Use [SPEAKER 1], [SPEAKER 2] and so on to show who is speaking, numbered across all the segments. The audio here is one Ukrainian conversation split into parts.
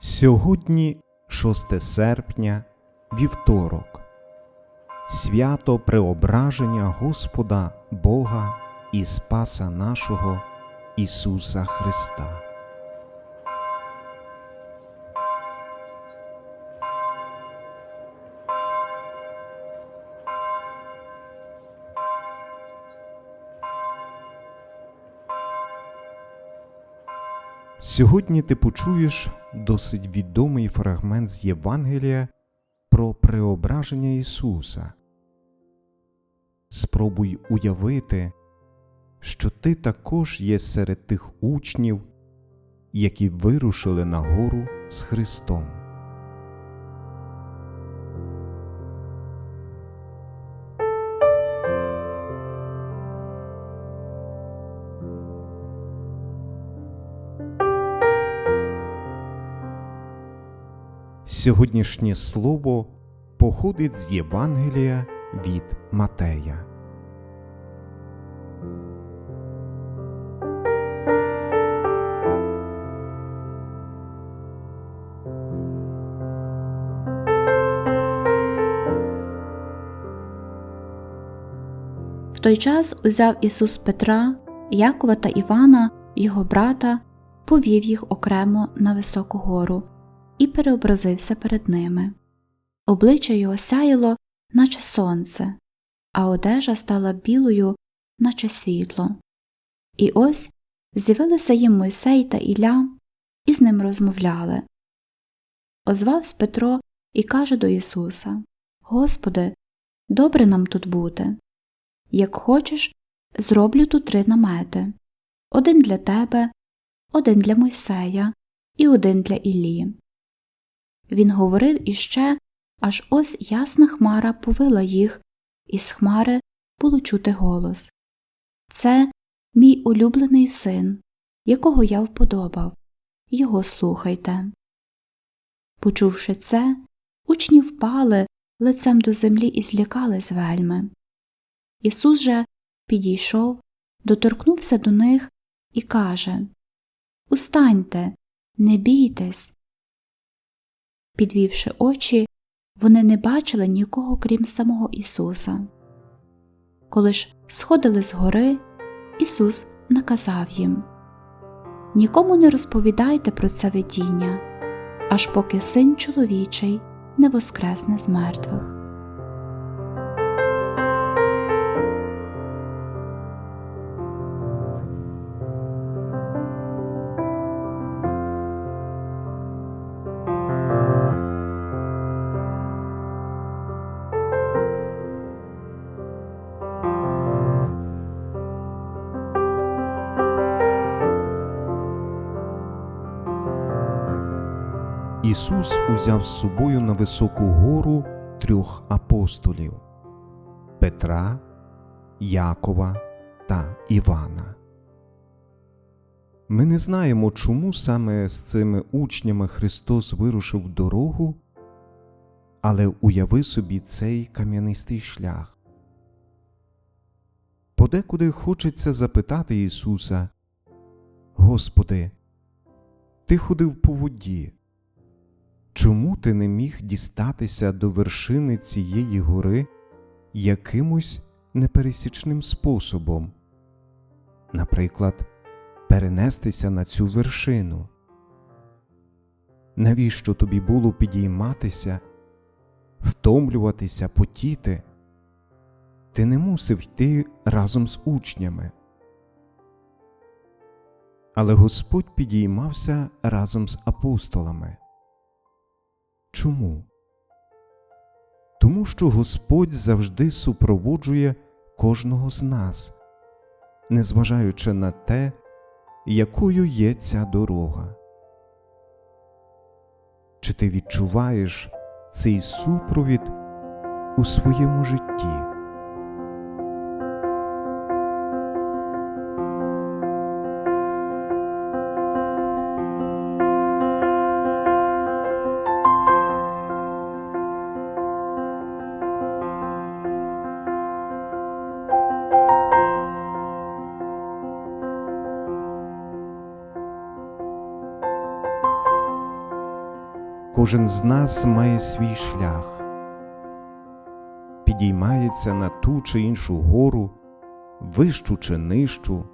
[SPEAKER 1] Сьогодні 6 серпня, вівторок, свято Преображення Господа Бога і Спаса нашого Ісуса Христа. Сьогодні ти почуєш досить відомий фрагмент з Євангелія про преображення Ісуса. Спробуй уявити, що ти також є серед тих учнів, які вирушили на гору з Христом. Сьогоднішнє слово походить з Євангелія від Матея.
[SPEAKER 2] В той час узяв Ісус Петра, Якова та Івана, його брата, повів їх окремо на високу гору і переобразився перед ними. Обличчя його сяяло, наче сонце, а одежа стала білою, наче світло. І ось з'явилися їм Мойсей та Ілля і з ним розмовляли. Озвався Петро і каже до Ісуса Господи, добре нам тут бути. Як хочеш, зроблю тут три намети один для тебе, один для Мойсея і один для Іллі. Він говорив іще, аж ось ясна хмара повила їх, і з хмари було чути голос Це мій улюблений син, якого я вподобав. Його слухайте. Почувши це, учні впали лицем до землі і злякались вельми. Ісус же підійшов, доторкнувся до них і каже Устаньте, не бійтесь. Підвівши очі, вони не бачили нікого крім самого Ісуса. Коли ж сходили з гори, Ісус наказав їм Нікому не розповідайте про це видіння, аж поки син чоловічий не воскресне з мертвих.
[SPEAKER 1] Ісус узяв з собою на високу гору трьох апостолів Петра, Якова та Івана. Ми не знаємо, чому саме з цими учнями Христос вирушив в дорогу, але уяви собі цей кам'янистий шлях. Подекуди хочеться запитати Ісуса, Господи, Ти ходив по воді. Чому ти не міг дістатися до вершини цієї гори якимось непересічним способом? Наприклад, перенестися на цю вершину? Навіщо тобі було підійматися, втомлюватися, потіти? Ти не мусив йти разом з учнями. Але Господь підіймався разом з апостолами. Чому? Тому що Господь завжди супроводжує кожного з нас, незважаючи на те, якою є ця дорога. Чи ти відчуваєш цей супровід у своєму житті? Кожен з нас має свій шлях, підіймається на ту чи іншу гору, вищу чи нижчу,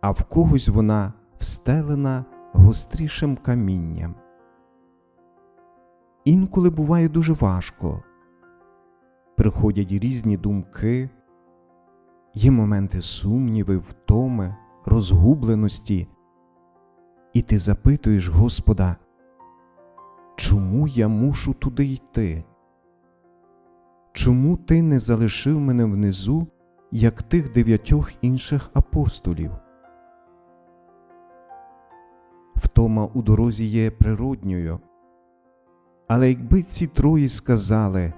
[SPEAKER 1] а в когось вона встелена гострішим камінням. Інколи буває дуже важко, приходять різні думки, є моменти сумніви, втоми, розгубленості, і ти запитуєш Господа, чому я мушу туди йти? Чому ти не залишив мене внизу, як тих дев'ятьох інших апостолів? Втома у дорозі є природньою. Але якби ці троє сказали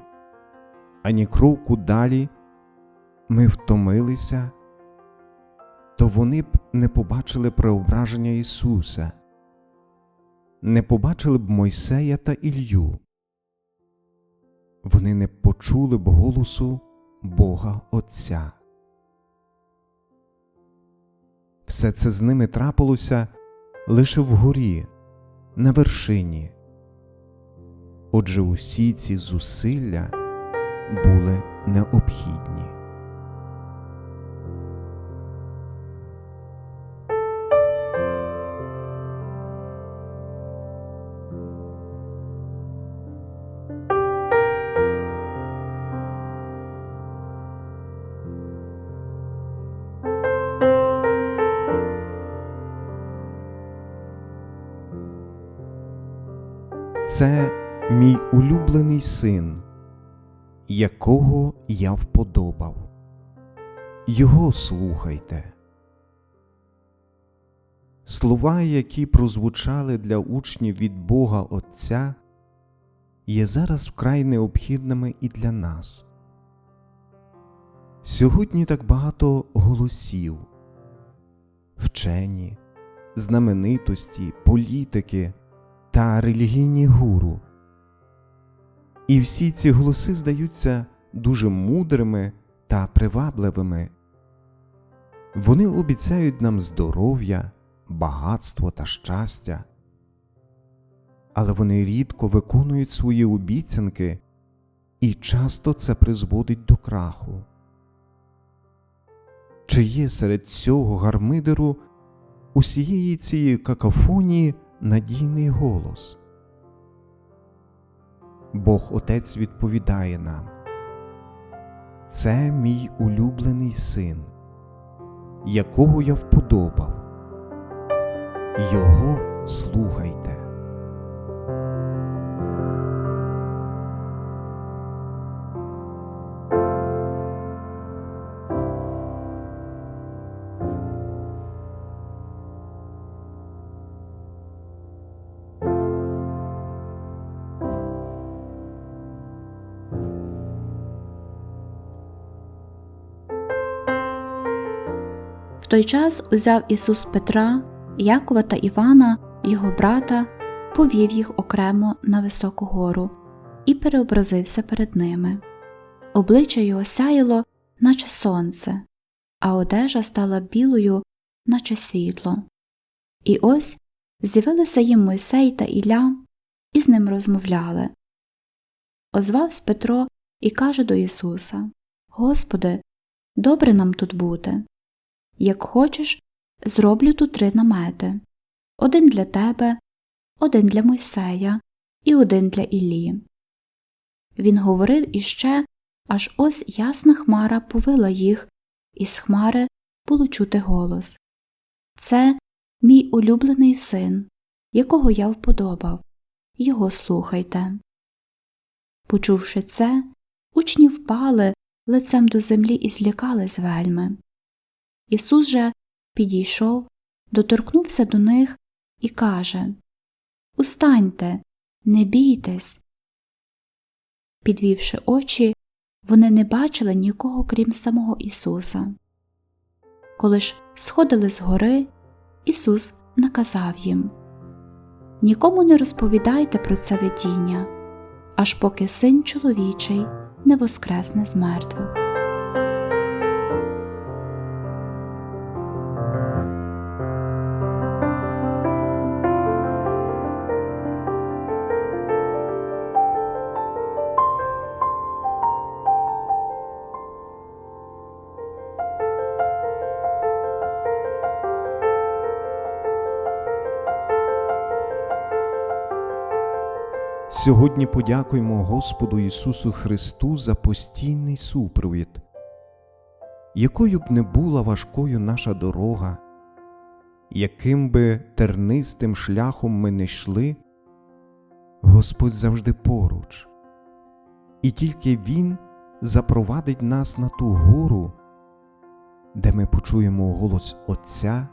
[SPEAKER 1] ані кроку далі ми втомилися, то вони б не побачили преображення Ісуса, не побачили б Мойсея та Ілью. Вони не почули б голосу Бога Отця. Все це з ними трапилося лише вгорі, на вершині. Отже, усі ці зусилля були необхідні. Це мій улюблений син, якого я вподобав. Його слухайте. Слова, які прозвучали для учнів від Бога Отця, є зараз вкрай необхідними і для нас. Сьогодні так багато голосів, вчені, знаменитості, політики та релігійні гуру. І всі ці голоси здаються дуже мудрими та привабливими. Вони обіцяють нам здоров'я, багатство та щастя, але вони рідко виконують свої обіцянки, і часто це призводить до краху. Чи є серед цього гармидеру усієї цієї какафонії надійний голос? Бог Отець відповідає нам Це мій улюблений син, якого я вподобав. Його слухайте.
[SPEAKER 2] Той час узяв Ісус Петра, Якова та Івана, його брата, повів їх окремо на високу гору і переобразився перед ними. Обличчя його сяяло, наче сонце, а одежа стала білою, наче світло. І ось з'явилися їм Мойсей та Ілля і з ним розмовляли. Озвавсь Петро і каже до Ісуса Господи, добре нам тут бути. Як хочеш, зроблю тут три намети один для тебе, один для Мойсея і один для Іллі. Він говорив іще, аж ось ясна хмара повила їх, і з хмари було чути голос Це мій улюблений син, якого я вподобав. Його слухайте. Почувши це, учні впали лицем до землі і злякались вельми. Ісус же підійшов, доторкнувся до них і каже Устаньте, не бійтесь. Підвівши очі, вони не бачили нікого крім самого Ісуса. Коли ж сходили з гори, Ісус наказав їм Нікому не розповідайте про це видіння, аж поки син чоловічий не воскресне з мертвих.
[SPEAKER 1] Сьогодні подякуємо Господу Ісусу Христу за постійний супровід. Якою б не була важкою наша дорога, яким би тернистим шляхом ми не йшли, Господь завжди поруч, і тільки Він запровадить нас на ту гору, де ми почуємо голос Отця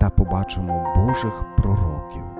[SPEAKER 1] та побачимо Божих пророків.